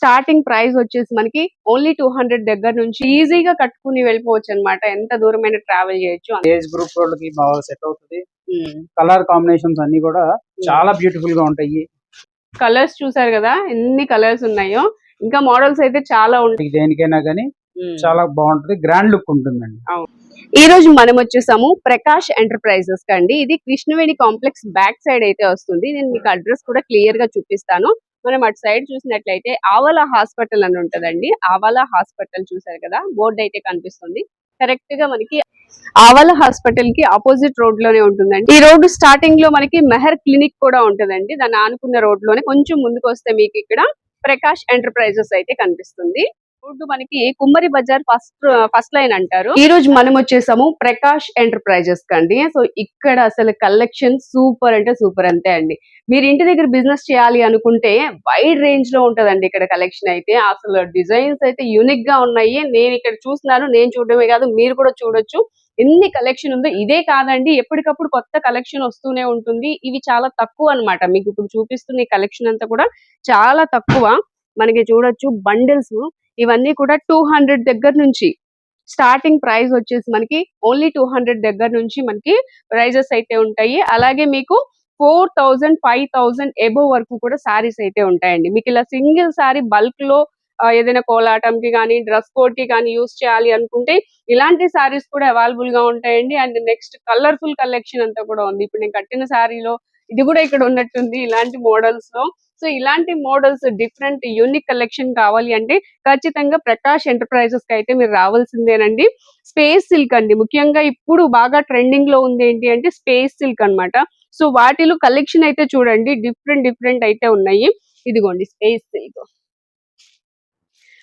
Starting price వచ్చేసి మనకి only two hundred దగ్గర నుంచి ఈజీగా కట్టుకుని వెళ్ళిపోవచ్చు అనమాట ఎంత దూరమైన ట్రావెల్ చేయొచ్చు ఏజ్ గ్రూప్ వాళ్ళకి బాగా సెట్ అవుతుంది. కలర్ కాంబినేషన్స్ అన్ని కూడా చాలా బ్యూటిఫుల్గా ఉంటాయి. కలర్స్ చూసారు కదా ఎన్ని కలర్స్ ఉన్నాయో. ఇంకా మోడల్స్ అయితే చాలా ఉంటాయి దేనికైనా కానీ చాలా బాగుంటది. గ్రాండ్ లుక్ ఉంటుందండి. ఈ రోజు మనం వచ్చేసాము ప్రకాష్ ఎంటర్ప్రైజెస్ కండి. ఇది కృష్ణవేణి కాంప్లెక్స్ బ్యాక్ సైడ్ అయితే వస్తుంది. నేను మీకు అడ్రస్ కూడా క్లియర్గా చూపిస్తాను. మనం అటు సైడ్ చూసినట్లయితే ఆవల హాస్పిటల్ అని ఉంటదండి. ఆవాలా హాస్పిటల్ చూసారు కదా? బోర్డు అయితే కనిపిస్తుంది. కరెక్ట్గా మనకి ఆవాల హాస్పిటల్కి ఆపోజిట్ రోడ్లోనే ఉంటుందండి. ఈ రోడ్డు స్టార్టింగ్లో మనకి మెహర్ క్లినిక్ కూడా ఉంటదండి. దాన్ని ఆనుకున్న రోడ్లోనే కొంచెం ముందుకు వస్తే మీకు ఇక్కడ ప్రకాష్ ఎంటర్ప్రైజెస్ అయితే కనిపిస్తుంది. రోడ్డు మనకి కుమ్మరి బజార్ ఫస్ట్ ఫస్ట్ లైన్ అంటారు. ఈ రోజు మనం వచ్చేసాము ప్రకాష్ ఎంటర్ప్రైజెస్ కండి సో ఇక్కడ అసలు కలెక్షన్ సూపర్ అంటే సూపర్ అంతే అండి. మీరు ఇంటి దగ్గర బిజినెస్ చేయాలి అనుకుంటే వైడ్ రేంజ్లో ఉంటదండి ఇక్కడ కలెక్షన్ అయితే. అసలు డిజైన్స్ అయితే యూనిక్గా ఉన్నాయి. నేను ఇక్కడ చూస్తున్నాను నేను చూడడమే కాదు మీరు కూడా చూడొచ్చు. ఎన్ని కలెక్షన్ ఉందో ఇదే కాదండి. ఎప్పటికప్పుడు కొత్త కలెక్షన్ వస్తూనే ఉంటుంది. ఇవి చాలా తక్కువ అన్నమాట. మీకు ఇప్పుడు చూపిస్తున్న కలెక్షన్ అంతా కూడా చాలా తక్కువ. మనకి చూడొచ్చు బండిల్స్. ఇవన్నీ కూడా టూ హండ్రెడ్ దగ్గర నుంచి స్టార్టింగ్ ప్రైస్ వచ్చేసి మనకి ఓన్లీ టూ హండ్రెడ్ దగ్గర నుంచి మనకి ప్రైజెస్ అయితే ఉంటాయి. అలాగే మీకు four thousand five thousand above వరకు కూడా సారీస్ అయితే ఉంటాయండి. మీకు ఇలా సింగిల్ సారీ బల్క్లో ఏదైనా కోలాటంకి కానీ డ్రెస్ కోడ్కి కానీ యూస్ చేయాలి అనుకుంటే ఇలాంటి సారీస్ కూడా అవైలబుల్గా ఉంటాయండి. అండ్ నెక్స్ట్ కలర్ఫుల్ కలెక్షన్ అంతా కూడా ఉంది. ఇప్పుడు నేను కట్టిన శారీలో ఇది కూడా ఇక్కడ ఉన్నట్టుంది. ఇలాంటి మోడల్స్లో సో ఇలాంటి మోడల్స్ డిఫరెంట్ యూనిక్ కలెక్షన్ కావాలి అంటే ఖచ్చితంగా ప్రకాష్ ఎంటర్ప్రైజెస్కి అయితే మీరు రావాల్సిందేనండి. స్పేస్ సిల్క్ అండి. ముఖ్యంగా ఇప్పుడు బాగా ట్రెండింగ్లో ఉంది ఏంటి అంటే స్పేస్ సిల్క్ అన్నమాట. సో వాటిలో కలెక్షన్ అయితే చూడండి. డిఫరెంట్ డిఫరెంట్ అయితే ఉన్నాయి. ఇదిగోండి స్పేస్ సిల్క్.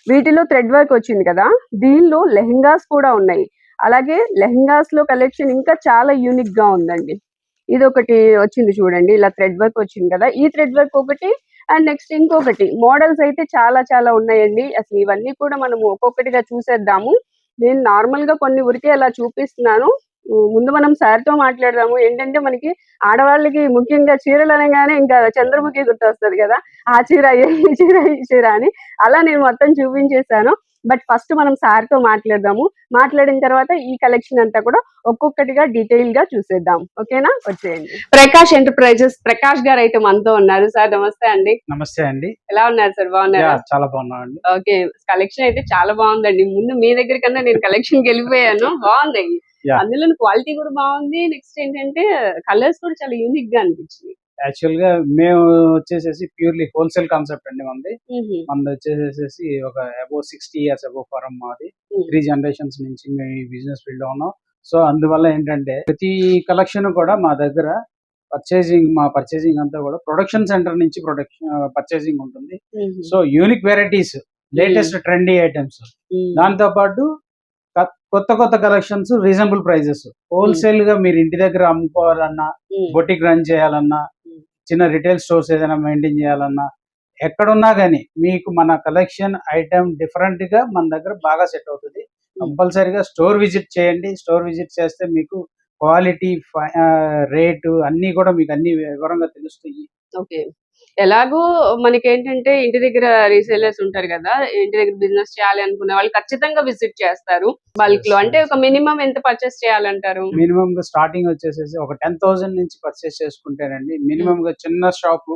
వీటిలో థ్రెడ్ వర్క్ వచ్చింది కదా. దీనిలో లెహంగాస్ కూడా ఉన్నాయి. అలాగే లెహంగాస్లో కలెక్షన్ ఇంకా చాలా యూనిక్గా ఉందండి. ఇది ఒకటి వచ్చింది చూడండి. ఇలా థ్రెడ్ వర్క్ వచ్చింది కదా. ఈ థ్రెడ్ వర్క్ ఒకటి అండ్ నెక్స్ట్ ఇంకొకటి మోడల్స్ అయితే చాలా చాలా ఉన్నాయండి. అసలు ఇవన్నీ కూడా మనము ఒక్కొక్కటిగా చూసేద్దాము. నేను నార్మల్గా కొన్ని ఉరికే అలా చూపిస్తున్నాను. ముందు మనం సార్తో మాట్లాడదాము. ఏంటంటే మనకి ఆడవాళ్ళకి ముఖ్యంగా చీరలు అనగానే ఇంకా చంద్రముఖి గుర్తొస్తుంది కదా. ఆ చీర ఏ ఈ చీర ఈ చీర అని అలా నేను మొత్తం చూపించేశాను. బట్ ఫస్ట్ మనం సార్తో మాట్లాడదాము. మాట్లాడిన తర్వాత ఈ కలెక్షన్ అంతా కూడా ఒక్కొక్కటిగా డీటెయిల్గా చూసేద్దాం. ఓకేనా? వచ్చేయండి. ప్రకాష్ ఎంటర్ప్రైజెస్ ప్రకాష్ గారు అయితే మనతో ఉన్నారు. సార్ నమస్తే అండి. నమస్తే అండి. ఎలా ఉన్నారు సార్? బాగున్నారా? చాలా బాగున్నాం అండి ఓకే. కలెక్షన్ అయితే చాలా బాగుందండి. ముందు మీ దగ్గర కన్నా నేను కలెక్షన్ వెళ్ళిపోయాను. బాగుంది. అందులో క్వాలిటీ కూడా బాగుంది. నెక్స్ట్ ఏంటంటే కలర్స్ కూడా చాలా యూనిక్గా అనిపించింది. యాక్చువల్గా మేము వచ్చేసేసి ప్యూర్లీ హోల్సేల్ కాన్సెప్ట్ అండి మనది. మనది వచ్చేసేసి ఒక above sixty years above firm మాది. త్రీ జనరేషన్స్ నుంచి మేము ఈ బిజినెస్ ఫీల్డ్లో ఉన్నాం సో అందువల్ల ఏంటంటే ప్రతి కలెక్షన్ కూడా మా దగ్గర పర్చేసింగ్ మా పర్చేసింగ్ అంతా కూడా ప్రొడక్షన్ సెంటర్ నుంచి ప్రొడక్షన్ పర్చేసింగ్ ఉంటుంది. So unique varieties latest trendy items. దాంతో పాటు కొత్త కొత్త కలెక్షన్స్ రీజనబుల్ ప్రైజెస్. హోల్సేల్గా మీరు ఇంటి దగ్గర అమ్ముకోవాలన్నా మ్మ్. బొటిక్ రన్ చేయాలన్నా Mm. చిన్న రిటైల్ స్టోర్స్ ఏదైనా మెయింటైన్ చేయాలన్నా ఎక్కడున్నా కానీ మీకు మన కలెక్షన్ ఐటమ్ డిఫరెంట్గా మన దగ్గర బాగా సెట్ అవుతుంది. కంపల్సరీగా స్టోర్ విజిట్ చేయండి. స్టోర్ విజిట్ చేస్తే మీకు క్వాలిటీ రేటు అన్ని కూడా మీకు అన్ని వివరంగా తెలుస్తాయి. ఓకే. ఎలాగో మనకేంటంటే ఇంటి దగ్గర రీసేలర్స్ ఉంటారు కదా ఇంటి దగ్గర బిజినెస్ చేయాలి అనుకునే వాళ్ళు ఖచ్చితంగా విజిట్ చేస్తారు బల్క్లో అంటే. ఒక మినిమం ఎంత పర్చేస్ చేయాలంటారు మినిమం గా స్టార్టింగ్ వచ్చేసేసి ఒక టెన్ థౌసండ్ నుంచి పర్చేస్ చేసుకుంటేనండి మినిమం గా చిన్న షాప్.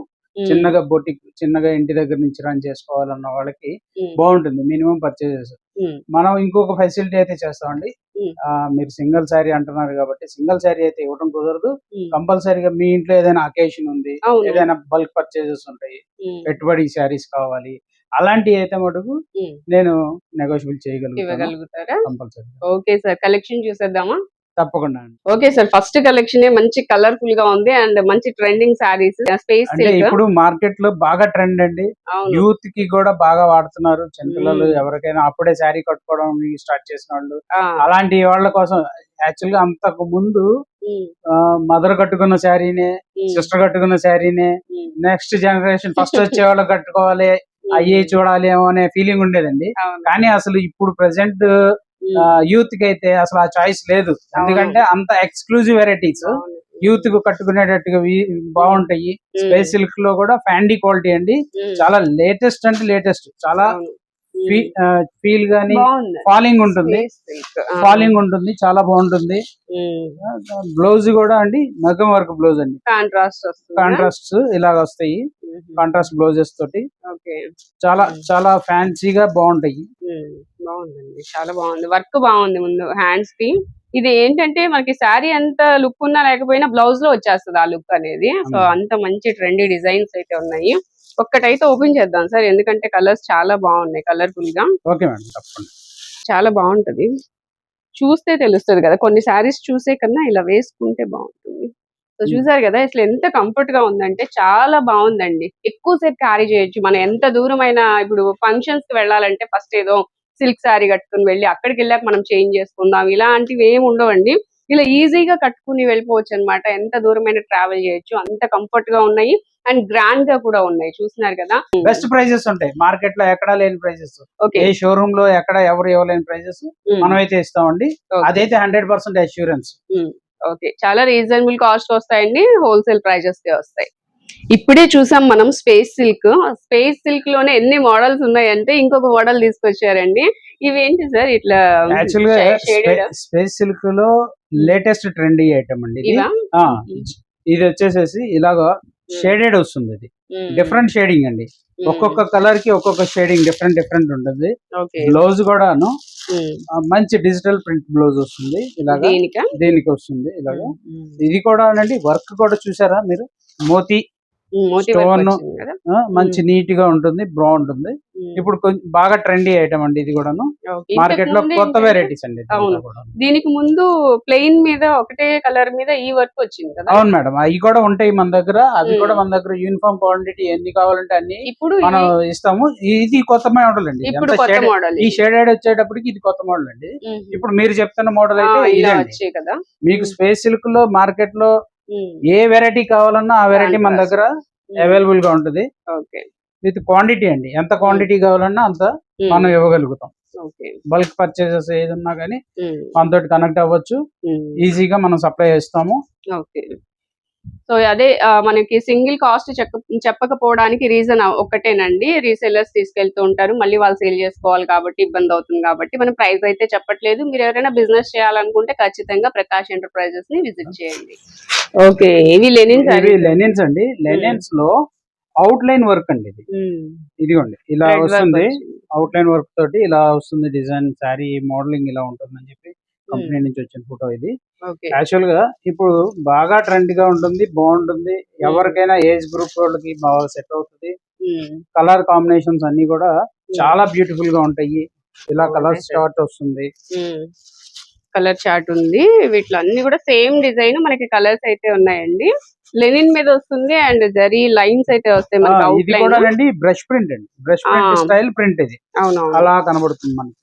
చిన్నగా బొటిక్ చిన్నగా ఇంటి దగ్గర నుంచి రన్ చేసుకోవాలన్న వాళ్ళకి. బాగుంటుంది. Minimum purchases. మనం ఇంకొక ఫెసిలిటీ అయితే చేస్తామండి. మీరు సింగిల్ శారీ అంటున్నారు కాబట్టి సింగిల్ శారీ అయితే ఇవ్వడం కుదరదు. కంపల్సరీగా మీ ఇంట్లో ఏదైనా అకేషన్ ఉంది ఏదైనా బల్క్ పర్చేజెస్ ఉంటాయి. పెట్టుబడి శారీస్ కావాలి అలాంటి అయితే మటుకు. నేను నెగోషియబుల్ చేయగలుగుతాను. Okay sir. కలెక్షన్ చూసేద్దామా? తప్పకుండా ఓకే సార్ ఫస్ట్ కలెక్షన్ మంచి కలర్ఫుల్గా ఉంది అండ్ మంచి ట్రెండింగ్ సారీస్ స్పేస్ ఇప్పుడు మార్కెట్లో బాగా ట్రెండ్ అండి. యూత్కి కూడా బాగా వాడుతున్నారు. చిన్నపిల్లలు. ఎవరికైనా అప్పుడే శారీ కట్టుకోవడం స్టార్ట్ చేసిన వాళ్ళు. అలాంటి వాళ్ళ కోసం యాక్చువల్గా అంతకు ముందు మదర్ కట్టుకున్న శారీనే సిస్టర్ కట్టుకున్న శారీనే నెక్స్ట్ జనరేషన్ ఫస్ట్ వచ్చే వాళ్ళు కట్టుకోవాలి అయ్యి చూడాలి ఏమో అనే ఫీలింగ్ ఉండేదండి. కానీ అసలు ఇప్పుడు ప్రెసెంట్ యూత్కి అయితే అసలు ఆ చాయిస్ లేదు. ఎందుకంటే అంత ఎక్స్క్లూజివ్ వెరైటీస్. యూత్కు కట్టుకునేటట్టుగా బాగుంటాయి. స్పేస్ సిల్క్లో కూడా ఫ్యాండీ క్వాలిటీ అండి. చాలా లేటెస్ట్ అంటే లేటెస్ట్ చాలా. ఫీల్ గానీ ఫాలింగ్ ఉంటుంది. ఫాలింగ్ ఉంటుంది చాలా బాగుంటుంది. బ్లౌజ్ కూడా అండి మగ్గం వర్క్ బ్లౌజ్ అండి. కాంట్రాస్ట్ కాంట్రాస్ట్ ఇలాగ వస్తాయి కాంట్రాస్ట్ బ్లౌజెస్ తోటి. ఓకే. చాలా. చాలా ఫ్యాన్సీగా బాగుంటాయి. బాగుందండి చాలా బాగుంది. వర్క్ బాగుంది ముందు హ్యాండ్స్కి. ఇది ఏంటంటే మనకి శారీ ఎంత లుక్ ఉన్నా లేకపోయినా బ్లౌజ్లో వచ్చేస్తుంది ఆ లుక్ అనేది. సో. అంత మంచి ట్రెండీ డిజైన్స్ అయితే ఉన్నాయి. ఒక్కటైతే ఓపెన్ చేద్దాం సార్. ఎందుకంటే కలర్స్ చాలా బాగున్నాయి కలర్ఫుల్గా ఓకే మేడం తప్పకుండా. చాలా బాగుంటది. చూస్తే తెలుస్తుంది కదా కొన్ని శారీస్ చూసే కన్నా ఇలా వేసుకుంటే బాగుంటుంది. సో. చూసారు కదా అసలు ఎంత కంఫర్ట్గా ఉందంటే చాలా బాగుందండి. ఎక్కువసేపు క్యారీ చేయొచ్చు. మనం ఎంత దూరమైనా ఇప్పుడు ఫంక్షన్స్కి వెళ్ళాలంటే ఫస్ట్ ఏదో సిల్క్ శారీ కట్టుకుని వెళ్ళి అక్కడికి వెళ్ళాక మనం చేంజ్ చేసుకుందాం. ఇలాంటివి ఏమి ఉండవండి. ఇలా ఈజీగా కట్టుకుని వెళ్ళిపోవచ్చు అన్నమాట ఎంత దూరమైన ట్రావెల్ చేయొచ్చు. అంత కంఫర్ట్గా ఉన్నాయి. అండ్ గ్రాండ్గా కూడా ఉన్నాయి చూస్తున్నారు కదా? బెస్ట్ ప్రైజెస్ ఉంటాయి. మార్కెట్లో ఎక్కడా లేని ప్రైజెస్. ఓకే. ఏ షోరూమ్లో ఎక్కడ ఎవరు ఇవ్వలేని ప్రైజెస్ మనం అయితే ఇస్తామండి. అదైతే హండ్రెడ్ పర్సెంట్ అష్యూరెన్స్ ఓకే. చాలా రీజనబుల్ కాస్ట్ వస్తాయండి హోల్సేల్ ప్రైజెస్ వస్తాయి. ఇప్పుడే చూసాం మనం స్పేస్ సిల్క్ స్పేస్ సిల్క్లోనే ఎన్ని మోడల్స్ ఉన్నాయంటే ఇంకొక మోడల్ తీసుకొచ్చారండి. ఇవేంటి సార్ ఇట్లా స్పేస్ సిల్క్లో లేటెస్ట్ ట్రెండీ ఐటమ్ అండి ఇది వచ్చేసేసి ఇలాగా షేడెడ్ వస్తుంది ఇది డిఫరెంట్ షేడింగ్ అండి. ఒక్కొక్క కలర్కి ఒక్కొక్క షేడింగ్ డిఫరెంట్ డిఫరెంట్ ఉంటుంది. బ్లౌజ్ కూడాను ఆ, మంచి డిజిటల్ ప్రింట్ బ్లౌజ్ వస్తుంది ఇలాగా. దీనికా? దీనికి వస్తుంది ఇలాగా. ఇది కూడా అండి వర్క్ కూడా చూసారా మీరు? మోతీ ఆ, మంచి నీట్గా ఉంటుంది బాగుంటుంది. ఇప్పుడు కొంచెం బాగా ట్రెండీ ఐటమ్ అండి ఇది కూడాను. మార్కెట్లో కొత్త వెరైటీస్ అండి. దీనికి ముందు ప్లెయిన్ మీద ఒకటే కలర్ మీద ఈ వర్క్ వచ్చింది కదా? అవును మేడం అవి కూడా ఉంటాయి మన దగ్గర అవి. కూడా మన దగ్గర యూనిఫామ్ క్వాంటిటీ ఎన్ని కావాలంటే అన్ని ఇప్పుడు మనం ఇస్తాము. ఇది కొత్త మోడల్ అండి ఇప్పుడు మోడల్ ఈ షేడెడ్ వచ్చేటప్పటికి ఇది కొత్త మోడల్ అండి. ఇప్పుడు మీరు చెప్తున్న మోడల్ అయితే కదా? మీకు స్పేస్ సిల్క్లో మార్కెట్లో ఏ వెరైటీ కావాలన్నా ఆ వెరైటీ మన. దగ్గర అవైలబుల్గా ఉంటుంది. ఓకే. విత్ క్వాంటిటీ అండి. ఎంత క్వాంటిటీ కావాలన్నా అంత మనం ఇవ్వగలుగుతాం. ఓకే. బల్క్ పర్చేసెస్ ఏది ఉన్నా కానీ ఉమ్, మనతోటి కనెక్ట్ అవ్వచ్చు. ఈజీగా మనం సప్లై చేస్తాము. ఓకే. సో అదే మనకి సింగిల్ కాస్ట్ చెప్పకపోవడానికి రీజన్ ఒక్కటేనండి. రీసెల్లర్స్ తీసుకెళ్తూ ఉంటారు. మళ్ళీ వాళ్ళు సేల్ చేసుకోవాలి కాబట్టి ఇబ్బంది అవుతుంది కాబట్టి. మనం ప్రైస్ అయితే చెప్పట్లేదు. మీరు ఎవరైనా బిజినెస్ చేయాలనుకుంటే ఖచ్చితంగా ప్రకాష్ ఎంటర్ప్రైజెస్ని విజిట్ చేయండి. ఓకే. ఇవి లెనిన్ ఇవి లెనిన్స్ అండి. లెనిన్స్లో అవుట్ లైన్ వర్క్ అండి ఇది. ఇదిగోండి. ఇలా వస్తుంది. అవుట్ లైన్ వర్క్ తోటి ఇలా వస్తుంది డిజైన్ శారీ మోడలింగ్ ఇలా ఉంటుంది అని చెప్పి. కంపెనీ నుంచి వచ్చిన ఫోటో ఇది. యాక్చువల్గా ఇప్పుడు బాగా ట్రెండ్గా ఉంటుంది బాగుంటుంది. ఎవరికైనా ఏజ్ గ్రూప్ వాళ్ళకి బాగా సెట్ అవుతుంది. కలర్ కాంబినేషన్స్ అన్ని కూడా చాలా బ్యూటిఫుల్గా ఉంటాయి. ఇలా అవునా కలర్? స్టార్ట్ వస్తుంది. కలర్ చార్ట్ ఉంది. వీటిలో అన్ని కూడా సేమ్ డిజైన్ మనకి కలర్స్ అయితే ఉన్నాయండి. లెనిన్ మీద వస్తుంది అండ్ జరీ లైన్స్ అయితే వస్తాయి మనకి బ్రష్ ప్రింట్ అండి. Brush print. స్టైల్ ప్రింట్ ఇది. అవునవును. అలా కనబడుతుంది మనకి.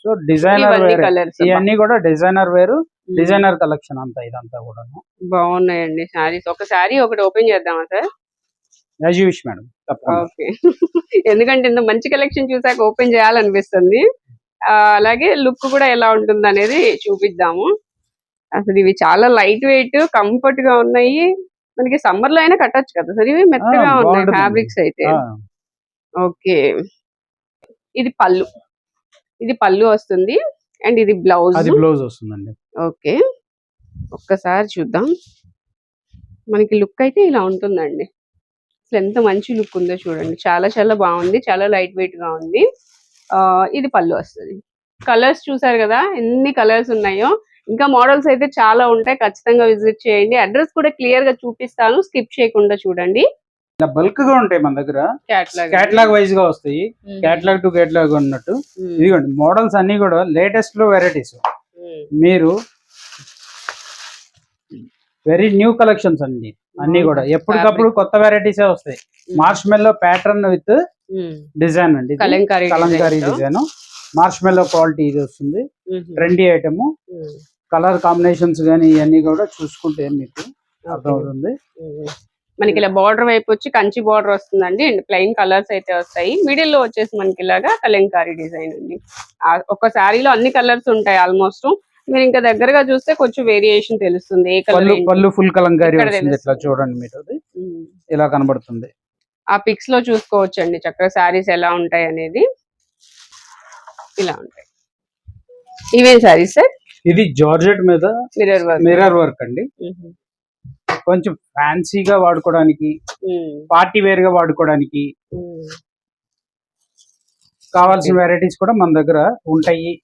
సో డిజైనర్ ఇవన్నీ వేర్. కలర్స్ ఇవన్నీ కూడా డిజైనర్ వేరు డిజైనర్ కలెక్షన్ అంతా ఇదంతా కూడా బాగున్నాయండి శారీస్. ఒక శారీ ఒకటి ఓపెన్ చేద్దామా sir? As usual madam okay. ఎందుకంటే ఇంత మంచి కలెక్షన్ చూసాక ఓపెన్ చేయాలనిపిస్తుంది. అలాగే లుక్ కూడా ఎలా ఉంటుంది అనేది చూపిద్దాము. అసలు ఇవి చాలా లైట్ వెయిట్ కంఫర్ట్గా ఉన్నాయి. మనకి సమ్మర్లో అయినా కట్టొచ్చు కదా సార్? ఇవి మెత్తగా ఉన్నాయి. ఫ్యాబ్రిక్స్ అయితే. ఓకే. ఇది పళ్ళు. ఇది పళ్ళు వస్తుంది అండ్ ఇది బ్లౌజ్. అది బ్లౌజ్ వస్తుందండి. ఓకే. ఒక్కసారి చూద్దాం. మనకి లుక్ అయితే ఇలా ఉంటుందండి. అసలు ఎంత మంచి లుక్ ఉందో చూడండి. చాలా చాలా బాగుంది. చాలా లైట్ వెయిట్గా ఉంది. ఆ, ఇది పళ్ళు వస్తుంది. కలర్స్ చూసారు కదా ఎన్ని కలర్స్ ఉన్నాయో. ఇంకా మోడల్స్ అయితే చాలా ఉంటాయి. ఖచ్చితంగా విజిట్ చేయండి. అడ్రస్ కూడా క్లియర్గా చూపిస్తాను. స్కిప్ చేయకుండా చూడండి. ఇలా బల్క్గా ఉంటాయి మన దగ్గర. క్యాట్లాగ్ కేటలాగ్ వైజ్గా వస్తాయి. కేటలాగ్ టు కేటలాగ్ ఉన్నట్టు. ఇదిగోండి మోడల్స్ అన్ని కూడా లేటెస్ట్లో వెరైటీస్ మీరు వెరీ న్యూ కలెక్షన్స్ అండి అన్ని కూడా. ఎప్పటికప్పుడు కొత్త వెరైటీస్ వస్తాయి. మార్చ్ మెల్లో ప్యాటర్న్ విత్ డిజైన్ అండి. Kalamkari. Design march mellow quality ఇది వస్తుంది. Trendy item. కలర్ కాంబినేషన్స్ కానీ ఇవన్నీ కూడా చూసుకుంటే మీకు. అర్థమవుతుంది. మనకి ఇలా బార్డర్ వైపు వచ్చి కంచి బార్డర్ వస్తుందండి. అండ్ ప్లెయిన్ కలర్స్ అయితే వస్తాయి. మిడిల్లో వచ్చేసి మనకి ఇలాగా కలంకారీ డిజైన్ అండి. ఒక శారీలో అన్ని కలర్స్ ఉంటాయి ఆల్మోస్ట్. మీరు ఇంకా దగ్గరగా చూస్తే కొంచెం వేరియేషన్ తెలుస్తుంది. ఏ కలర్ పళ్ళు ఫుల్ కలంకారీ ఇట్లా. చూడండి మీరు ఇలా కనబడుతుంది. ఆ పిక్స్లో చూసుకోవచ్చు అండి చక్కగా శారీస్ ఎలా ఉంటాయి అనేది. ఇలా ఉంటాయి. ఇవేం శారీస్ సార్? ఇది జార్జెట్ మీద మిర్రర్ వర్క్ మిర్రర్ వర్క్ అండి. కొంచెం ఫ్యాన్సీగా వాడుకోవడానికి పార్టీ వేర్గా వాడుకోవడానికి కావాల్సిన వెరైటీస్ కూడా మన దగ్గర ఉంటాయి.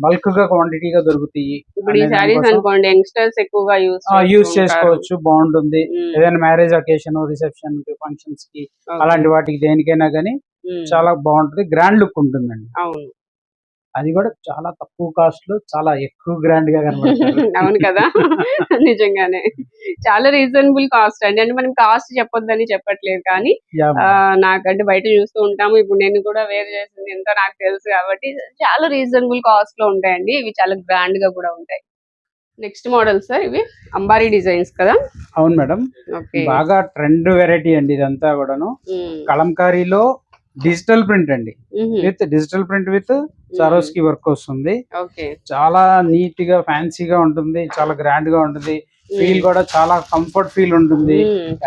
బల్క్గా దొరుకుతాయి. ఇప్పుడు ఈ దానికోసం- అనుకోండి యంగ్స్టర్స్ ఎక్కువగా యూస్ చేసుకోవచ్చు బాగుంటుంది. ఏదైనా మ్యారేజ్ అకేషన్ రిసెప్షన్కి ఫంక్షన్స్కి అలాంటి వాటికి దేనికైనా కానీ చాలా బాగుంటుంది. గ్రాండ్ లుక్ ఉంటుందండి. అవును. అది కూడా చాలా తక్కువ కాస్ట్లో చాలా ఎక్కువ గ్రాండ్గా కనబడుతుంది అవును కదా? నిజంగానే. చాలా రీజనబుల్ కాస్ట్ అండి. అంటే మనం కాస్ట్ చెప్పొద్దని చెప్పట్లేదు కానీ నాకంటే బయట చూస్తూ ఉంటాము. ఇప్పుడు నేను కూడా వేర్ చేసింది ఎంతో నాకు తెలుసు కాబట్టి చాలా రీజనబుల్ కాస్ట్లో ఉంటాయండి. ఇవి చాలా గ్రాండ్గా కూడా ఉంటాయి. నెక్స్ట్ మోడల్ సార్ ఇవి. అంబారీ డిజైన్స్ కదా? అవును మేడం. ఓకే. బాగా ట్రెండ్ వెరైటీ అండి ఇదంతా కూడాను. కలంకారీలో డిజిటల్ ప్రింట్ అండి. With digital print with Swarovski work వస్తుంది. చాలా నీట్గా ఫ్యాన్సీగా ఉంటుంది. చాలా గ్రాండ్గా ఉంటుంది ఫీల్ కూడా చాలా కంఫర్ట్ ఫీల్ ఉంటుంది.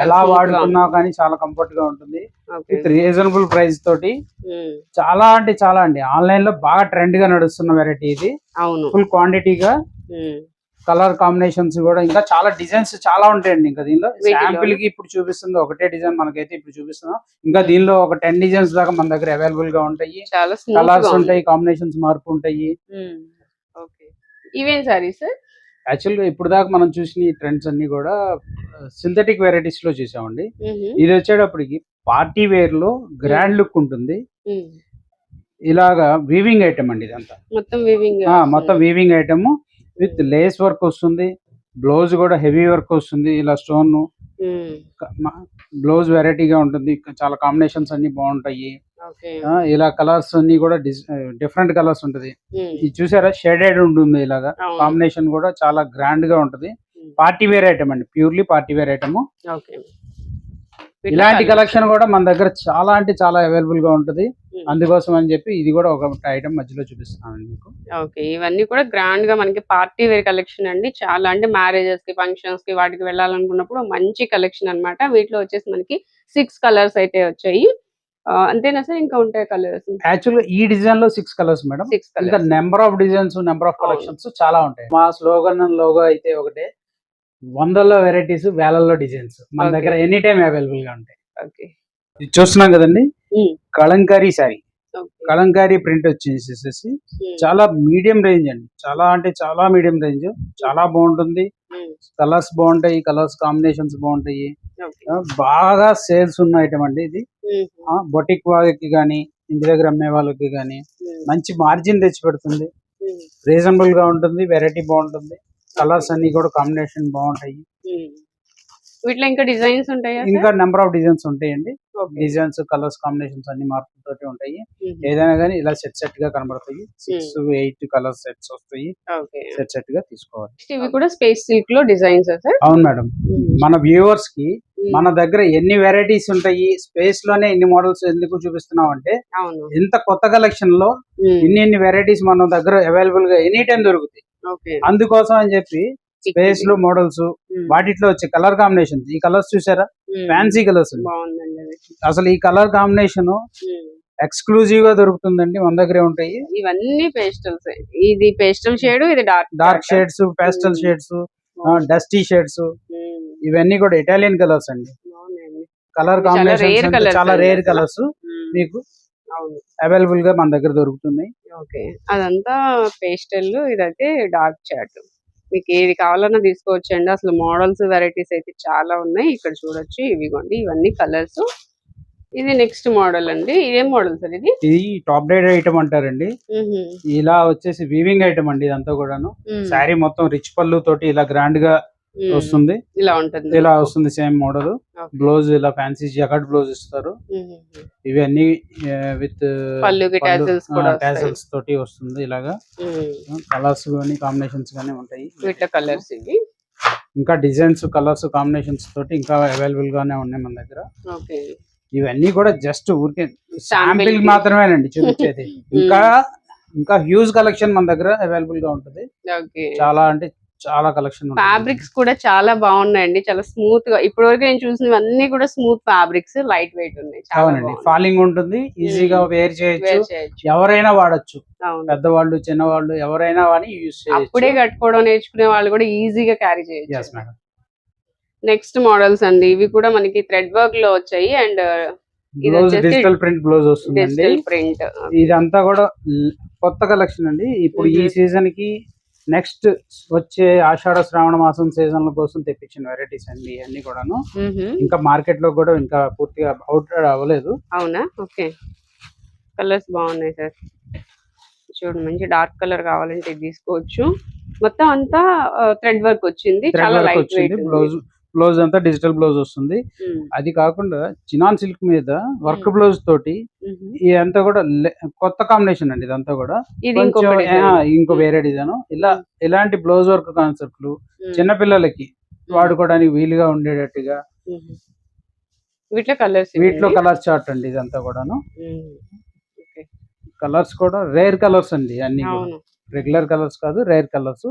ఎలా వాడుకున్నా కానీ చాలా కంఫర్ట్గా ఉంటుంది. విత్ రీజనబుల్ ప్రైస్ తోటి. చాలా అంటే చాలా అండి. ఆన్లైన్లో బాగా ట్రెండ్గా నడుస్తున్న వెరైటీ ఇది. ఫుల్ క్వాంటిటీగా కలర్ కాంబినేషన్స్ కూడా ఇంకా చాలా డిజైన్స్ చాలా ఉంటాయండి ఇంకా దీనిలో? శాంపిల్కి ఇప్పుడు చూపిస్తుంది ఒకటే డిజైన్ మనకైతే ఇప్పుడు చూపిస్తున్నాం. ఇంకా దీనిలో ఒక టెన్ డిజైన్స్ దాకా మన దగ్గర అవైలబుల్గా ఉంటాయి. చాలా కలర్స్ ఉంటాయి కాంబినేషన్స్ మార్పు ఉంటాయి. ఓకే. ఇవేం సారీ సార్? యాక్చువల్గా ఇప్పుడు దాకా మనం చూసిన ట్రెండ్స్ అన్ని కూడా సింథటిక్ వెరైటీస్లో చూసామండి. ఇది వచ్చేటప్పటికి పార్టీ వేర్లో గ్రాండ్ లుక్ ఉంటుంది. ఇలాగా వీవింగ్ ఐటమ్ అండి ఇదంతా. మొత్తం వీవింగ్ మొత్తం weaving item with lace work వస్తుంది బ్లౌజ్ కూడా హెవీ వర్క్ వస్తుంది ఇలా స్టోన్ బ్లౌజ్ వెరైటీగా ఉంటుంది చాలా కాంబినేషన్స్ అన్ని బాగుంటాయి. ఇలా కలర్స్ అన్ని కూడా డిఫరెంట్ కలర్స్ ఉంటుంది. ఇది చూసారా? షేడెడ్ ఉంటుంది ఇలాగా. కాంబినేషన్ కూడా చాలా గ్రాండ్గా ఉంటది. పార్టీ వేర్ ఐటమ్ అండి ప్యూర్లీ పార్టీ వేర్ ఐటమ్ ఇలాంటి కలెక్షన్ కూడా మన దగ్గర చాలా అంటే చాలా అవైలబుల్గా ఉంటది. అందుకోసం అని చెప్పి ఇది కూడా ఒక ఐటమ్ మధ్యలో చూపిస్తున్నాను మీకు. ఓకే ఇవన్నీ కూడా గ్రాండ్గా మనకి పార్టీ వేర్ కలెక్షన్ అండి. చాలా అంటే మ్యారేజెస్కి ఫంక్షన్స్కి వాటికి వెళ్ళాలనుకున్నప్పుడు మంచి కలెక్షన్ అన్నమాట. వీటిలో వచ్చేసి మనకి సిక్స్ కలర్స్ అయితే వచ్చాయి. అంతేనా సార్? ఇంకా ఉంటాయి కలర్స్ యాక్చువల్గా ఈ డిజైన్లో సిక్స్ కలర్స్ మేడం. సిక్స్ ఇంకా number of designs number of. Collections చాలా ఉంటాయి. మా స్లోగన్ లోగో అయితే ఒకటే. వందల్లో వెరైటీస్ వేలల్లో డిజైన్స్ మన. దగ్గర ఎనీ టైం అవైలబుల్గా ఉంటాయి. ఓకే. ఇది చూస్తున్నాం కదండి. కలంకారీ శారీ. కలంకారీ ప్రింట్ వచ్చేసేసి చాలా మీడియం రేంజ్ అండి. చాలా అంటే చాలా మీడియం రేంజ్. చాలా బాగుంటుంది. కలర్స్ బాగుంటాయి. కలర్స్ కాంబినేషన్స్ బాగుంటాయి. బాగా సేల్స్ ఉన్న ఐటమ్ అండి ఇది. బొటిక్ వాళ్ళకి కానీ ఇంటి దగ్గర అమ్మే వాళ్ళకి కానీ మంచి మార్జిన్ తెచ్చి పెడుతుంది. రీజనబుల్గా ఉంటుంది. వెరైటీ బాగుంటుంది. కలర్స్ అన్ని కూడా కాంబినేషన్ బాగుంటాయి. వీటిలో ఇంకా డిజైన్స్ ఉంటాయా ఇంకా నెంబర్ ఆఫ్ డిజైన్స్ ఉంటాయండి. డిజైన్స్ కలర్స్ కాంబినేషన్స్ అన్ని మార్పులతోటి ఉంటాయి. ఏదైనా కానీ ఇలా సెట్ సెట్గా కనబడతాయి. సిక్స్ ఎయిట్ కలర్ సెట్స్ వస్తాయి. సెట్ సెట్గా తీసుకోవాలి. ఇవి కూడా స్పేస్ సిల్క్లో డిజైన్స్ అవును మేడం. మన వ్యూవర్స్కి మన దగ్గర ఎన్ని వెరైటీస్ ఉంటాయి స్పేస్లోనే ఎన్ని మోడల్స్ ఎందుకు చూపిస్తున్నాం అంటే ఇంత కొత్త కలెక్షన్లో ఇన్ని ఇన్ని వెరైటీస్ మన దగ్గర అవైలబుల్గా ఎనీ టైం దొరుకుతాయి అందుకోసం అని చెప్పి స్పేస్లో మోడల్స్ వాటిలో వచ్చే కలర్ కాంబినేషన్ ఈ కలర్స్ చూసారా? ఫ్యాన్సీ కలర్స్ బాగుందండి అది. అసలు ఈ కలర్ కాంబినేషన్. ఎక్స్క్లూజివ్గా దొరుకుతుందండి మన దగ్గరే ఉంటాయి. ఇవన్నీ పేస్టల్స్ ఇది పేస్టల్ షేడ్ ఇది dark dark shades pastel Hmm. Shades dusty shades ఇవన్నీ కూడా ఇటాలియన్ కలర్స్ అండి. కలర్ కాంబినేషన్ చాలా రేర్. కలర్స్ మీకు అవును. అవైలబుల్గా మన దగ్గర దొరుకుతున్నాయి. ఓకే. అదంతా పేస్టల్ ఇదైతే డార్క్ చాట్ మీకు ఏది కావాలన్నా తీసుకోవచ్చండి. అసలు మోడల్స్ వెరైటీస్ అయితే చాలా ఉన్నాయి. ఇక్కడ చూడొచ్చు. ఇవిగోండి. ఇవన్నీ కలర్స్. ఇది నెక్స్ట్ మోడల్ అండి. ఇదేం మోడల్ సార్ ఇది? ఇది టాప్ రైడ్ ఐటమ్ అంటారండి. ఇలా వచ్చేసి వీవింగ్ ఐటమ్ అండి ఇదంతా కూడాను. శారీ మొత్తం రిచ్ పళ్ళు తోటి ఇలా గ్రాండ్గా. వస్తుంది. ఇలా ఉంటుంది. ఇలా వస్తుంది సేమ్ మోడల్. బ్లౌజ్ ఇలా ఫ్యాన్సీ జకట్ బ్లౌజ్ ఇస్తారు. మ్హూ. ఇవన్నీ విత్. టాసల్స్ తోటి వస్తుంది ఇలాగా. కలర్స్ కానీ కాంబినేషన్స్ కానీ ఉంటాయి. కలర్స్ ఇవి. ఇంకా డిజైన్స్ కలర్స్ కాంబినేషన్స్ తోటి ఇంకా అవైలబుల్ గానే ఉన్నాయి మన దగ్గర. ఇవన్నీ కూడా జస్ట్ ఊరికే శాంపిల్. మాత్రమేనండి చూపించేది. ఇంకా ఇంకా హ్యూజ్ కలెక్షన్ మన దగ్గర అవైలబుల్గా ఉంటుంది. చాలా అంటే చాలా కలెక్షన్ ఫ్యాబ్రిక్స్ కూడా చాలా బాగున్నాయండి. చాలా స్మూత్గా ఇప్పటి వరకు నేను చూసినవన్నీ కూడా స్మూత్ ఫ్యాబ్రిక్స్ లైట్ వెయిట్ ఉన్నాయి. అవునండి. ఫాలింగ్ ఉంటుంది. ఈజీగా. వేర్ Wear చేయొచ్చు. ఎవరైనా వాడచ్చు. పెద్దవాళ్ళు చిన్నవాళ్ళు ఎవరైనా వాని యూజ్ అప్పుడే చేయొచ్చు కట్టుకోవడం నేర్చుకునే వాళ్ళు కూడా ఈజీగా క్యారీ చేయొచ్చు. మేడం నెక్స్ట్ మోడల్స్ అండి. ఇవి కూడా మనకి థ్రెడ్ వర్క్లో వచ్చాయి and digital print blouse digital print ఇదంతా కూడా కొత్త కలెక్షన్ అండి. ఇప్పుడు ఈ. సీజన్కి నెక్స్ట్ వచ్చే ఆషాఢ శ్రావణ మాసం సీజన్ కోసం తెప్పించిన వెరైటీస్ అండి అన్ని కూడాను. ఇంకా మార్కెట్లో కూడా ఇంకా పూర్తిగా అవుట్ అవ్వలేదు. అవునా? ఓకే. కలర్స్ బాగున్నాయి సార్. చూడండి మంచి డార్క్ కలర్ కావాలంటే తీసుకోవచ్చు. మొత్తం అంతా థ్రెడ్ వర్క్ వచ్చింది. చాలా లైట్ వెయిట్ బ్లౌజ్ బ్లౌజ్ అంతా డిజిటల్ బ్లౌజ్ వస్తుంది అది కాకుండా చినాన్ సిల్క్ మీద వర్క్. బ్లౌజ్ తోటి ఇదంతా కూడా కొత్త కాంబినేషన్ అండి ఇదంతా కూడా. ఇంకో. వేరే డిజైన్ ఇలా. ఇలాంటి బ్లౌజ్ వర్క్ కాన్సెప్ట్లు మ్మ్. చిన్న పిల్లలకి మ్మ్. వాడుకోవడానికి వీలుగా ఉండేటట్టుగా. వీటిలో కలర్స్ వీటిలో కలర్ చార్ట్ అండి ఇదంతా కూడాను కలర్స్ కూడా రేర్ కలర్స్ అండి అన్ని రెగ్యులర్ కలర్స్ కాదు రేర్ కలర్స్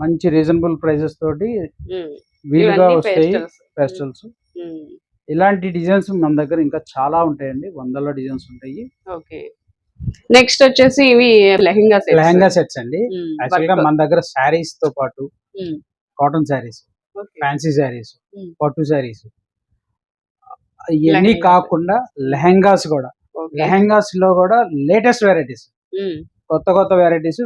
మంచి రీజనబుల్ ప్రైసెస్ తోటి. వీలుగా వస్తాయి. పెస్టల్స్. ఇలాంటి డిజైన్స్ మన దగ్గర ఇంకా చాలా ఉంటాయండి. వందల డిజైన్స్ ఉంటాయి. ఓకే. నెక్స్ట్ వచ్చేసి ఇవి లెహంగా లెహంగా సెట్స్ అండి. యాక్చువల్గా మన దగ్గర శారీస్తో పాటు కాటన్ శారీస్ ఫ్యాన్సీ శారీస్. పట్టు శారీస్. ఇవన్నీ. కాకుండా లెహంగాస్ కూడా. లెహంగాస్లో కూడా లేటెస్ట్ వెరైటీస్. కొత్త కొత్త వెరైటీస్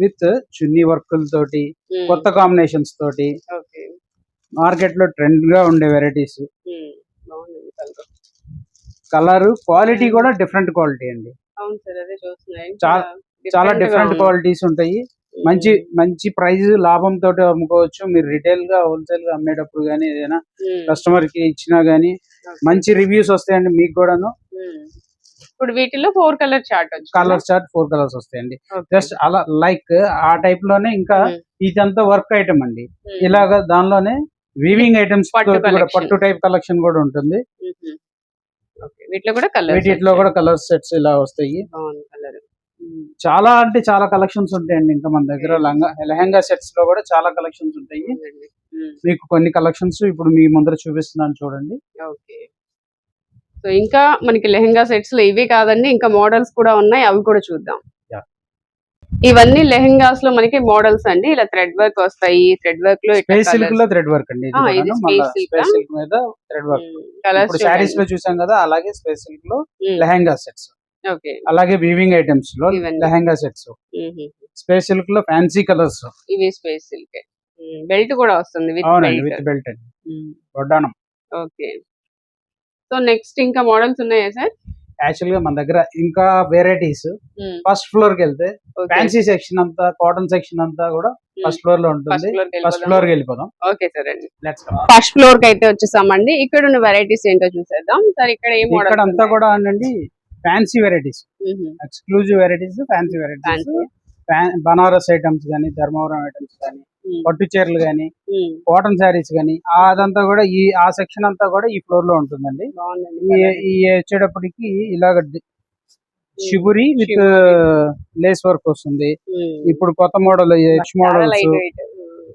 విత్ చున్నీ వర్కుల తోటి కొత్త కాంబినేషన్స్ తోటి. మార్కెట్లో ట్రెండ్గా ఉండే వెరైటీస్ కలర్. క్వాలిటీ. కూడా డిఫరెంట్ క్వాలిటీ అండి. చాలా- చాలా డిఫరెంట్ క్వాలిటీస్ ఉంటాయి. మంచి మంచి ప్రైస్ లాభం తోటి అమ్ముకోవచ్చు. మీరు రిటైల్గా హోల్సేల్గా అమ్మేటప్పుడు గానీ ఏదైనా కస్టమర్కి ఇచ్చినా గానీ మంచి రివ్యూస్ వస్తాయండి మీకు కూడాను. ఇప్పుడు వీటిలో four colour chart colour chart four colours వస్తాయండి. జస్ట్ అలా లైక్ ఆ టైప్లోనే ఇంకా ఇదంతా వర్క్ ఐటమ్ అండి. ఇలాగా దానిలోనే వీవింగ్ ఐటమ్స్ పట్టు కూడా collection. పట్టు టైప్ కలెక్షన్ కూడా ఉంటుంది. వీటిలో కూడా కలర్ వీటిలో కూడా కలర్ సెట్స్ ఇలా వస్తాయి. చాలా అంటే చాలా కలెక్షన్స్ ఉంటాయండి ఇంకా మన దగ్గర. లంగా లెహంగా సెట్స్లో కూడా చాలా కలెక్షన్స్ ఉంటాయి. మీకు కొన్ని కలెక్షన్స్ ఇప్పుడు మీ ముందర చూపిస్తున్నాను చూడండి. ఓకే సో ఇంకా మనకి లెహంగా సెట్స్లో ఇవే కాదండి. ఇంకా మోడల్స్ కూడా ఉన్నాయి. అవి కూడా చూద్దాం. ఇవన్నీ లెహంగాస్లో మనకి మోడల్స్ అండి. ఇలా థ్రెడ్ వర్క్ వస్తాయి. థ్రెడ్ వర్క్లో సిల్క్లో థ్రెడ్ వర్క్ అండి. సిల్క్ మీద థ్రెడ్ వర్క్. కలర్స్ శారీస్లో చూసాం కదా అలాగే స్పేస్ సిల్క్లో లెహంగా సెట్స్. ఓకే. అలాగే వీవింగ్ ఐటమ్స్లో. లెహంగా సెట్స్. స్పేస్ సిల్క్లో ఫ్యాన్సీ కలర్స్ ఇవి స్పేస్ సిల్క్. బెల్ట్ కూడా వస్తుంది విత్ బెల్ట్. అండి. ఓకే. సో నెక్స్ట్ ఇంకా మోడల్స్ ఉన్నాయా సార్? యాక్చువల్గా మన దగ్గర ఇంకా వెరైటీస్ ఫస్ట్ ఫ్లోర్కి వెళ్తే ఫ్యాన్సీ సెక్షన్ అంతా కాటన్ సెక్షన్ అంతా కూడా ఫస్ట్ ఫ్లోర్లో ఉంటుంది. ఫస్ట్ ఫ్లోర్కి వెళ్ళిపోదాం. ఓకే సార్ అండి ఫస్ట్ ఫ్లోర్కి అయితే వచ్చేసామండి. ఇక్కడ ఉన్న వెరైటీస్ ఏంటో చూసేద్దాం. సార్ ఇక్కడ ఏ ఇక్కడ అంతా కూడా అండి fancy varieties exclusive varieties fancy varieties Banaras items కానీ ధర్మవరం ఐటమ్స్ కానీ పట్టు చీరలు కానీ కాటన్ శారీస్ కానీ అదంతా కూడా ఈ ఆ సెక్షన్ అంతా కూడా ఈ ఫ్లోర్లో ఉంటుందండి. ఈ వచ్చేటప్పటికి ఇలాగ షిబురి విత్ లేస్ వర్క్ వస్తుంది. ఇప్పుడు కొత్త మోడల్ హెచ్ మోడల్స్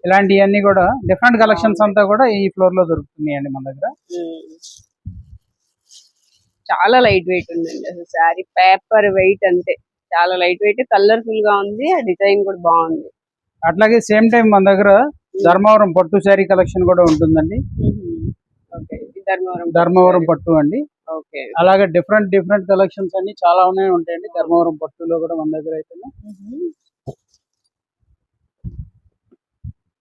ఇలాంటివన్నీ కూడా డిఫరెంట్ కలెక్షన్స్ అంతా కూడా ఈ ఫ్లోర్లో దొరుకుతున్నాయండి మన దగ్గర. చాలా లైట్ వెయిట్ ఉందండి అసలు శారీ. పేపర్ వెయిట్ అంతే. చాలా లైట్ వెయిట్ కలర్ఫుల్గా ఉంది ఆ డిజైన్ కూడా బాగుంది. అట్లాగే సేమ్ టైం మన దగ్గర ధర్మవరం పట్టు శారీ కలెక్షన్ కూడా ఉంటుందండి. ఓకే ధర్మవరం ధర్మవరం పట్టు అండి. ఓకే. అలాగే డిఫరెంట్ డిఫరెంట్ కలెక్షన్స్ అన్ని చాలా ఉన్నాయి ఉంటాయండి. ధర్మవరం పట్టులో కూడా మన దగ్గర అయితే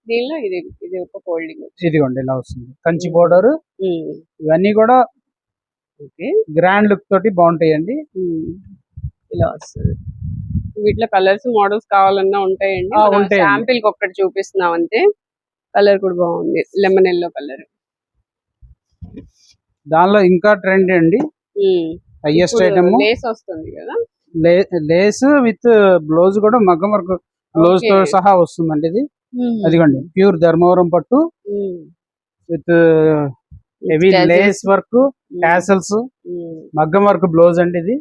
దీనిలో ఇది ఇది ఒక ఫోల్డింగ్ ఇదిగోండి ఇలా వస్తుంది. కంచి బోర్డర్. ఇవన్నీ కూడా గ్రాండ్ లుక్ తోటి బాగుంటాయండి. ఇలా వస్తుంది. వీటిలో కలర్స్ మోడల్స్ కావాలన్నా ఉంటాయండి. ఆ, ఉంటాయండి. శాంపిల్కి ఒక్కటి చూపిస్తున్నాం అంతే కలర్ కూడా బాగుంది. Lemon yellow colour. దానిలో ఇంకా ట్రెండ్ అండి. Highest item. లేస్ వస్తుంది కదా? లేస్ విత్ బ్లౌజ్ కూడా మగ్గం వర్క్ బ్లౌజ్తో Okay. సహా వస్తుందండి ఇది. అదిగోండి ప్యూర్ ధర్మవరం పట్టు. With heavy lace work tassels మగ్గం వర్క్ బ్లౌజ్ అండి ఇది.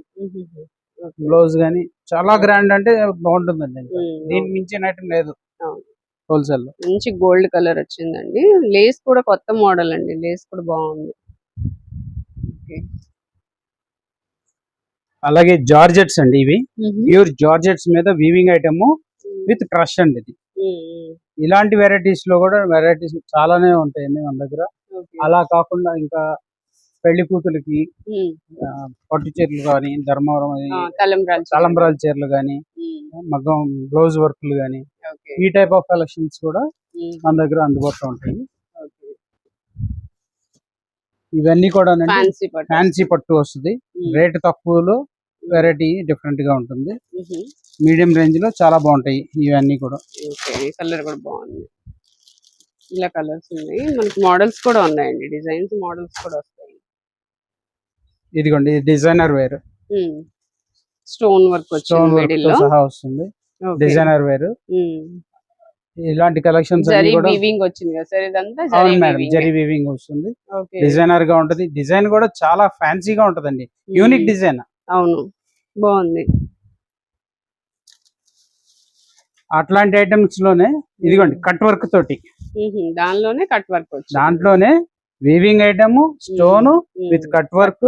బ్లౌజ్ గానీ చాలా గ్రాండ్ అంటే బాగుంటుందండి ఇంకా. ఉమ్, దీని మించిన ఐటమ్ లేదు. హోల్సేల్లో. మంచి గోల్డ్ కలర్ వచ్చిందండి. లేస్ కూడా కొత్త మోడల్ అండి. లేస్ కూడా బాగుంది. అలాగే జార్జెట్స్ అండి ఇవి. ప్యూర్ జార్జెట్స్ మీద వీవింగ్ ఐటమ్ విత్ క్రష్ అండి ఇది. ఇలాంటి వెరైటీస్లో కూడా వెరైటీస్ చాలానే ఉంటాయండి మన దగ్గర. అలా కాకుండా ఇంకా పెళ్ళి కూతురికి పట్టు చీరలు కానీ ధర్మవరం తలంబ్రాలు చీర. తలంబ్రాల చీరలు. కానీ మగ్గం బ్లౌజ్ వర్క్లు కానీ. ఈ టైప్ ఆఫ్ కలెక్షన్స్ కూడా మన దగ్గర అందుబాటులో ఉంటాయి. ఇవన్నీ కూడా ఫ్యాన్సీ పట్టు. ఫ్యాన్సీ పట్టు వస్తుంది. రేట్ తక్కువలో వెరైటీ డిఫరెంట్గా ఉంటుంది. మీడియం రేంజ్లో చాలా బాగుంటాయి ఇవన్నీ కూడా. కలర్ కూడా బాగుంది. ఇలా కలర్స్ ఉన్నాయి. మనకి మోడల్స్ కూడా ఉన్నాయండి. డిజైన్స్ మోడల్స్ కూడా వస్తాయి. ఇదిగోండి designer wear stone work stone work సహా వస్తుంది. Designer wear. ఇలాంటి కలెక్షన్స్ జరీ వీవింగ్ వచ్చింది కదా సార్ ఇదంతా జరీ అవును మేడం weaving. జరీ వీవింగ్ వస్తుంది. డిజైనర్గా ఉంటది. డిజైన్ కూడా చాలా ఫ్యాన్సీగా ఉంటదండి. యూనిక్ డిజైన్ అవును. బాగుంది. అట్లాంటి ఐటమ్స్లోనే ఇదిగోండి కట్ వర్క్ తోటి. దానిలోనే కట్ వర్క్ దాంట్లోనే weaving item stone with cut work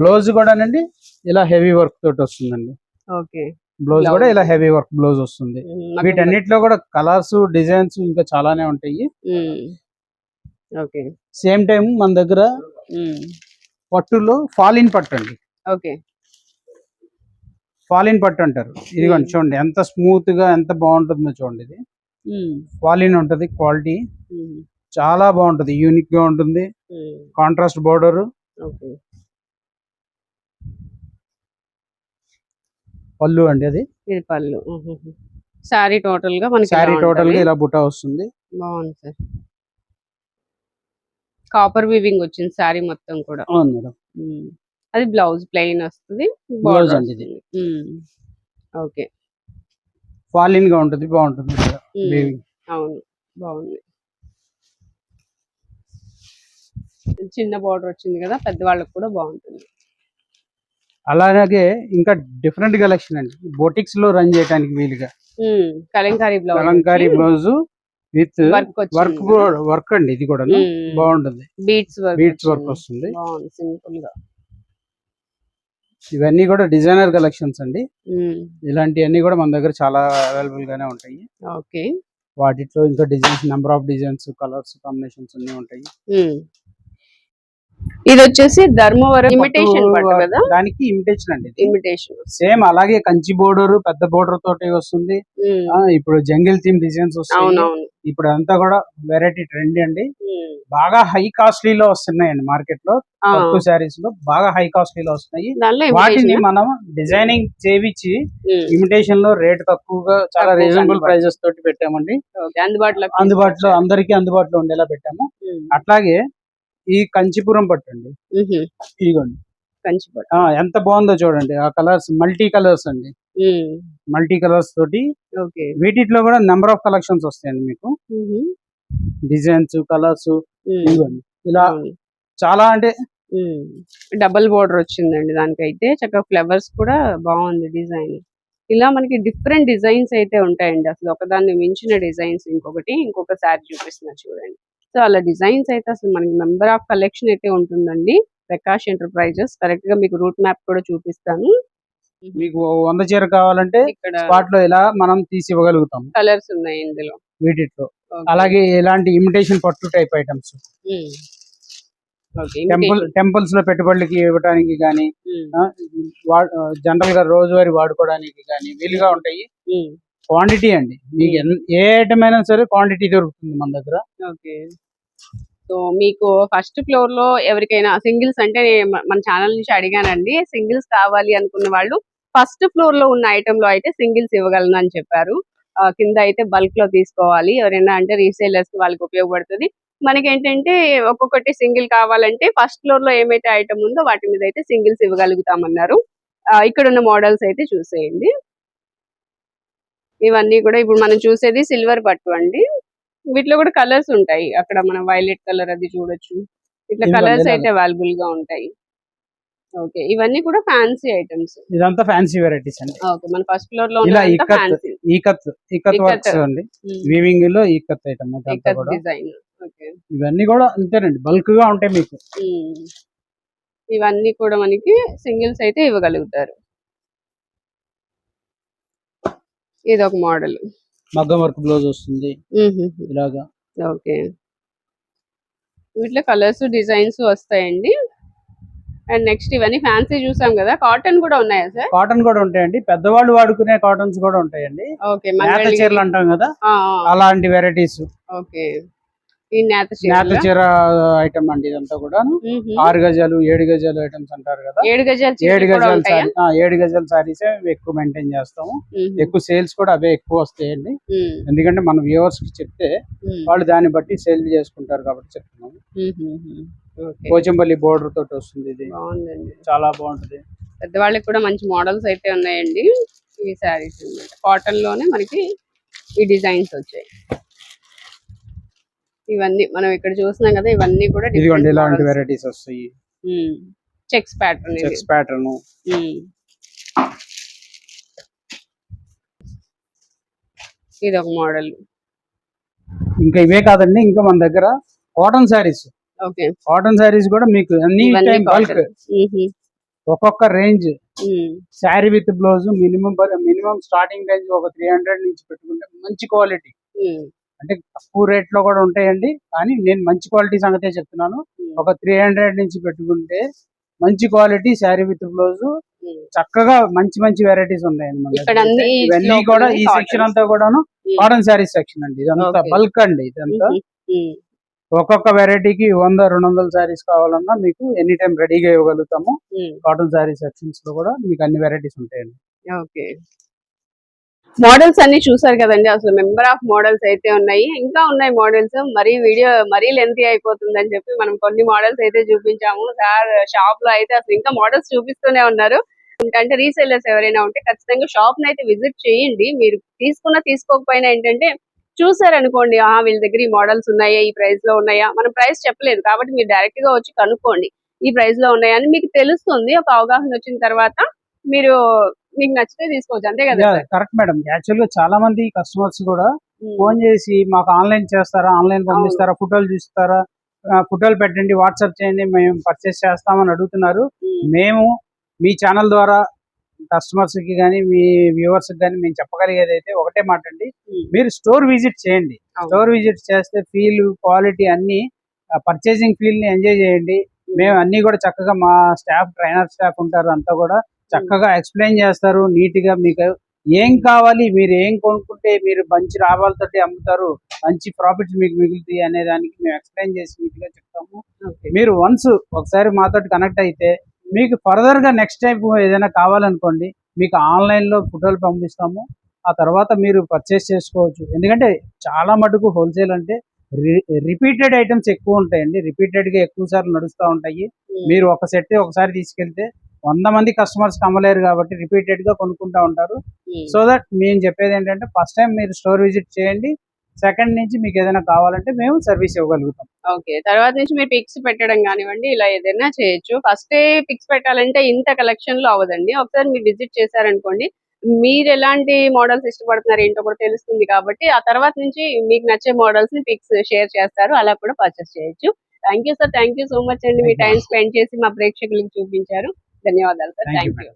blouse కూడానండి ఇలా హెవీ వర్క్ తోటి వస్తుందండి. ఓకే. బ్లౌజ్ కూడా. ఇలా హెవీ వర్క్ బ్లౌజ్ వస్తుంది. మగ్గం వీటన్నిటిలో కూడా కలర్స్ డిజైన్స్ ఇంకా చాలానే ఉంటాయి. ఉమ్, ఓకే. సేమ్ టైం మన దగ్గర ఉమ్, పట్టులో ఫాలిన్ పట్టు అండి. ఓకే. ఫాలిన్ పట్టు అంటారు. ఇదిగోండి Hmm. చూడండి ఎంత స్మూత్గా ఎంత బాగుంటుందో చూడండి ఇది. ఫాలిన్ ఉంటది క్వాలిటీ చాలా బాగుంటది యూనిక్గా ఉంటుంది. Contrast border okay. పళ్ళు అండి అది? ఇది పళ్ళు. సారీ టోటల్గా మనకి ఇలా టోటల్గా. ఇలా బుటా వస్తుంది. బాగుంది సార్. కాపర్ వీవింగ్ వచ్చింది సారీ మొత్తం కూడా. అవును మేడం. అది బ్లౌజ్ ప్లెయిన్ వస్తుంది బార్డర్ అండి ఇది. ఓకే. ఫాలిన్గా ఉంటుంది బాగుంటుంది. అవును. బాగుంది. చిన్న బార్డర్ వచ్చింది కదా పెద్దవాళ్ళకి కూడా బాగుంటుంది. అలాగే ఇంకా డిఫరెంట్ కలెక్షన్ అండి. బొటిక్స్లో రన్ చేయడానికి వీలుగా. Kalamkari blouse Kalamkari blouse with work work అండి ఇది కూడా బాగుంటుంది. బీట్స్ వర్క్ బీట్స్ వర్క్ వస్తుంది. సింపుల్గా. ఇవన్నీ కూడా డిజైనర్ కలెక్షన్స్ అండి. ఇలాంటివన్నీ కూడా మన దగ్గర చాలా అవైలబుల్ గానే ఉంటాయి. ఓకే. వాటిలో ఇంకా designs number of designs colours combinations అన్ని ఉంటాయి. ఇది వచ్చేసి ధర్మవరం ఇమిటేషన్ కదా? దానికి ఇమిటేషన్ అండి ఇమిటేషన్ సేమ్ అలాగే కంచి బోర్డర్ పెద్ద బోర్డర్ తోటి వస్తుంది. ఆ, ఇప్పుడు జంగిల్ థీమ్ డిజైన్స్ వస్తాయి. అవునవును. ఇప్పుడు అంతా కూడా వెరైటీ ట్రెండ్ అండి. ఉమ్, బాగా హై కాస్ట్లీలో వస్తున్నాయండి మార్కెట్లో. పట్టు శారీస్లో బాగా హై కాస్ట్లీలో వస్తున్నాయి. దానిలో వాటిని మనం డిజైనింగ్ చేయించి ఇమిటేషన్లో రేట్ తక్కువగా చాలా రీజనబుల్. ప్రైజెస్ తోటి పెట్టామండి. అందుబాటులో అందుబాటులో అందరికీ అందుబాటులో ఉండేలా పెట్టాము. అట్లాగే ఈ కంచిపురం పట్టు అండి ఇదిగోండి. ఎంత బాగుందో చూడండి. ఆ కలర్స్ మల్టీ కలర్స్ అండి. మల్టీ కలర్స్ తోటి ఓకే. వీటిలో కూడా నెంబర్ ఆఫ్ కలెక్షన్స్ వస్తాయండి మీకు. డిజైన్స్ కలర్స్ ఇదిగోండి. ఇలా. చాలా అంటే డబల్ బోర్డర్ వచ్చిందండి దానికైతే. చక్కగా ఫ్లవర్స్ కూడా బాగుంది డిజైన్. ఇలా మనకి డిఫరెంట్ డిజైన్స్ అయితే ఉంటాయండి. అసలు ఒకదాన్ని మించిన డిజైన్స్ ఇంకొకటి ఇంకొక శారీ చూపిస్తున్నారు చూడండి. సో అలా డిజైన్స్ అయితే అసలు మనకి మెంబర్ ఆఫ్ కలెక్షన్ అయితే ఉంటుందండి. ప్రకాష్ ఎంటర్ప్రైజెస్. కరెక్ట్గా మీకు రూట్ మ్యాప్ కూడా చూపిస్తాను. మీకు వంద చీర కావాలంటే స్పాట్లో ఇలా మనం తీసి ఇవ్వగలుగుతాం? కలర్స్ ఉన్నాయి ఇందులో. వీటిలో. అలాగే ఇలాంటి ఇమిటేషన్ పట్టు టైప్ ఐటమ్స్? టెంపుల్. టెంపుల్స్లో పెట్టుబడులకి ఇవ్వడానికి కానీ జనరల్గా రోజువారీ వాడుకోవడానికి కానీ వీలుగా ఉంటాయి. క్వాంటిటీ అండి. మీకు ఏ ఐటమ్ అయినా సరే క్వాంటిటీ దొరుకుతుంది మన దగ్గర. ఓకే. సో మీకు ఫస్ట్ ఫ్లోర్లో ఎవరికైనా సింగిల్స్ అంటే మన ఛానల్ నుంచి అడిగానండి. సింగిల్స్ కావాలి అనుకున్న వాళ్ళు ఫస్ట్ ఫ్లోర్లో ఉన్న ఐటమ్లో అయితే సింగిల్స్ ఇవ్వగలను అని చెప్పారు. కింద అయితే బల్క్లో తీసుకోవాలి. ఎవరైనా అంటే రీసేలర్స్ వాళ్ళకి ఉపయోగపడుతుంది. మనకి ఏంటంటే ఒక్కొక్కటి సింగిల్ కావాలంటే ఫస్ట్ ఫ్లోర్లో ఏమైతే ఐటమ్ ఉందో వాటి మీద అయితే సింగిల్స్ ఇవ్వగలుగుతామన్నారు. ఇక్కడ ఉన్న మోడల్స్ అయితే చూసేయండి. ఇవన్నీ కూడా ఇప్పుడు మనం చూసేది సిల్వర్ పట్టు అండి. వీటిలో కూడా కలర్స్ ఉంటాయి. అక్కడ మనం వైలెట్ కలర్ అది చూడొచ్చు. ఇట్లా కలర్స్. అయితే అవైలబుల్గా ఉంటాయి. ఓకే ఇవన్నీ కూడా ఫ్యాన్సీ ఐటమ్స్ ఇదంతా ఫ్యాన్సీ వెరైటీస్ అండి. ఓకే మన ఫస్ట్ ఫ్లోర్లో ఇలా ఫ్యాన్సీ ఈకత్ ఈకత్. వర్క్స్ అండి. వీవింగ్లో ఈకత్ ఐటమ్ ఇదంతా ఇక్కత్ కూడా. డిజైన్ ఓకే ఇవన్నీ కూడా అంతేనండి. బల్క్గా ఉంటాయి మీకు. ఉమ్. ఇవన్నీ కూడా మనకి సింగిల్స్ అయితే ఇవ్వగలుగుతారు. ఇది ఒక మోడల్ మగ్గం వర్క్ బ్లౌజ్ వస్తుంది. ఇలాగా. ఓకే. వీటిలో కలర్స్ డిజైన్స్ వస్తాయండి. అండ్ నెక్స్ట్ ఇవన్నీ ఫ్యాన్సీ చూసాం కదా కాటన్ కూడా ఉన్నాయా సార్? కాటన్ కూడా ఉంటాయండి. పెద్దవాళ్ళు వాడుకునే కాటన్స్ కూడా ఉంటాయండి. ఓకే చీరలు అంటాం కదా అలాంటి వెరైటీస్. ఓకే. నేత నేత చీరలా? చీర ఐటమ్ అండి ఇదంతా కూడా. ఆరు గజాలు ఏడు గజాలు ఐటమ్స్ అంటారు కదా. ఏడు గజాల ఏడు గజాల సారీ ఏడు గజాల సారీస్ ఎక్కువ మెయింటైన్ చేస్తాము. ఎక్కువ సేల్స్ కూడా అవే ఎక్కువ వస్తాయండి. ఎందుకంటే మన వ్యూవర్స్కి చెప్తే. వాళ్ళు దాన్ని బట్టి సేల్ చేసుకుంటారు కాబట్టి చెప్తున్నాము పోచంపల్లి బోర్డర్ తోటి వస్తుంది ఇది. చాలా బాగుంటది. పెద్దవాళ్ళకి కూడా మంచి మోడల్స్ అయితే ఉన్నాయండి ఈ అన్నమాట. కాటన్లోనే మనకి ఈ డిజైన్స్ వచ్చాయి. ఇవన్నీ మనం ఇక్కడ చూస్తున్నాం కదా ఇవన్నీ కూడా ఇదిగోండి ఇలాంటి వెరైటీస్ వస్తాయి. Checks pattern checks pattern. ఇది ఒక మోడల్ ఇంకా ఇవే కాదండి ఇంకా మన దగ్గర cotton saris okay. Cotton saris కూడా మీకు అన్ని బల్క్. ఒక్కొక్క range. Sari with blouse minimum minimum starting range ఒక త్రీ హండ్రెడ్ నుంచి పెట్టుకుంటే మంచి క్వాలిటీ. అంటే తక్కువ రేట్లో కూడా ఉంటాయండి కానీ నేను మంచి క్వాలిటీ సంగతే చెప్తున్నాను. ఒక త్రీ హండ్రెడ్ నుంచి పెట్టుకుంటే మంచి క్వాలిటీ శారీ విత్ బ్లౌజ్. చక్కగా మంచి మంచి వెరైటీస్ ఉన్నాయండి ఇవన్నీ కూడా ఈ. సెక్షన్ అంతా కూడాను. కాటన్ శారీ సెక్షన్ అండి ఇదంతా. బల్క్ అండి ఇదంతా. ఒక్కొక్క వెరైటీకి వంద రెండు వందల శారీస్ కావాలన్నా మీకు ఎనీ టైం రెడీగా ఇవ్వగలుగుతాము. కాటన్ శారీ సెక్షన్స్లో కూడా మీకు అన్ని వెరైటీస్ ఉంటాయండి ఓకే మోడల్స్ అన్ని చూసారు కదండి. అసలు మెంబర్ ఆఫ్ మోడల్స్ అయితే ఉన్నాయి. ఇంకా ఉన్నాయి మోడల్స్. మరీ వీడియో మరీ లెంతీ అని చెప్పి మనం కొన్ని మోడల్స్ అయితే చూపించాము. సార్ షాప్లో అయితే అసలు ఇంకా మోడల్స్ చూపిస్తూనే ఉన్నారు. అంటే రీసెల్లర్స్ ఎవరైనా ఉంటే ఖచ్చితంగా షాప్ నైతే అయితే విజిట్ చేయండి. మీరు తీసుకున్నా తీసుకోకపోయినా ఏంటంటే చూసారనుకోండి ఆ వీళ్ళ దగ్గర ఈ మోడల్స్ ఉన్నాయా? ఈ ప్రైస్లో ఉన్నాయా? మనం ప్రైస్ చెప్పలేదు. కాబట్టి మీరు డైరెక్ట్గా వచ్చి కనుక్కోండి. ఈ ప్రైస్లో ఉన్నాయా? అని మీకు తెలుస్తుంది. ఒక అవగాహన వచ్చిన తర్వాత మీరు మీకు నచ్చితే తీసుకోవచ్చు అంతే కదా? కరెక్ట్ మేడం యాక్చువల్గా చాలా మంది కస్టమర్స్ కూడా. ఫోన్ చేసి మాకు ఆన్లైన్ చేస్తారా ఆన్లైన్ పంపిస్తారా ఫోటోలు చూస్తారా ఫోటోలు పెట్టండి వాట్సాప్ చేయండి మేము పర్చేస్ చేస్తామని అడుగుతున్నారు. మేము మీ ఛానల్ ద్వారా కస్టమర్స్కి కానీ మీ వ్యూవర్స్కి కానీ మేము చెప్పగలిగేది అయితే ఒకటే మాట అండి. మీరు స్టోర్ విజిట్ చేయండి. స్టోర్ విజిట్ చేస్తే ఫీల్ క్వాలిటీ అన్ని పర్చేసింగ్ ఫీల్ని ఎంజాయ్ చేయండి మేము అన్ని కూడా చక్కగా మా స్టాఫ్ ట్రైనర్ స్టాఫ్ ఉంటారు అంతా కూడా చక్కగా ఎక్స్ప్లెయిన్ చేస్తారు నీట్గా మీకు ఏం కావాలి మీరు ఏం కొనుక్కుంటే మీరు మంచి లాభాలతోటి అమ్ముతారు మంచి ప్రాఫిట్స్ మీకు మిగులుతాయి అనే దానికి మేము ఎక్స్ప్లెయిన్ చేసి నీట్గా చెప్తాము. మీరు వన్స్ ఒకసారి మాతో కనెక్ట్ అయితే మీకు ఫర్దర్గా నెక్స్ట్ టైం ఏదైనా కావాలనుకోండి మీకు ఆన్లైన్లో ఫోటోలు పంపిస్తాము. ఆ తర్వాత మీరు పర్చేస్ చేసుకోవచ్చు. ఎందుకంటే చాలా మటుకు హోల్సేల్ అంటే రిపీటెడ్ ఐటమ్స్ ఎక్కువ ఉంటాయండి. రిపీటెడ్గా ఎక్కువ సార్లు నడుస్తూ ఉంటాయి. మీరు ఒక సెట్ ఒకసారి తీసుకెళ్తే వంద మంది కస్టమర్స్ కమ్మలేరు కాబట్టి రిపీటెడ్గా కొనుక్కుంటా ఉంటారు. సో దట్ మేము చెప్పేది ఏంటంటే ఫస్ట్ టైం మీరు స్టోర్ విజిట్ చేయండి. సెకండ్ నుంచి మీకు ఏదైనా కావాలంటే మేము సర్వీస్ ఇవ్వగలుగుతాం. ఓకే తర్వాత నుంచి మీరు పిక్స్ పెట్టడం కానివ్వండి ఇలా ఏదైనా చేయొచ్చు. ఫస్ట్ పిక్స్ పెట్టాలంటే ఇంత కలెక్షన్లో అవ్వదండి. ఒకసారి మీరు విజిట్ చేశారనుకోండి మీరు ఎలాంటి మోడల్స్ ఇష్టపడుతున్నారు ఏంటో కూడా తెలుస్తుంది కాబట్టి ఆ తర్వాత నుంచి మీకు నచ్చే మోడల్స్ని పిక్స్ షేర్ చేస్తారు. అలా కూడా పర్చేస్ చేయొచ్చు. Thank you sir thank you so much అండి. మీ. టైం స్పెండ్ చేసి మా ప్రేక్షకులకు చూపించారు. ధన్యవాదాలు సార్. Thank you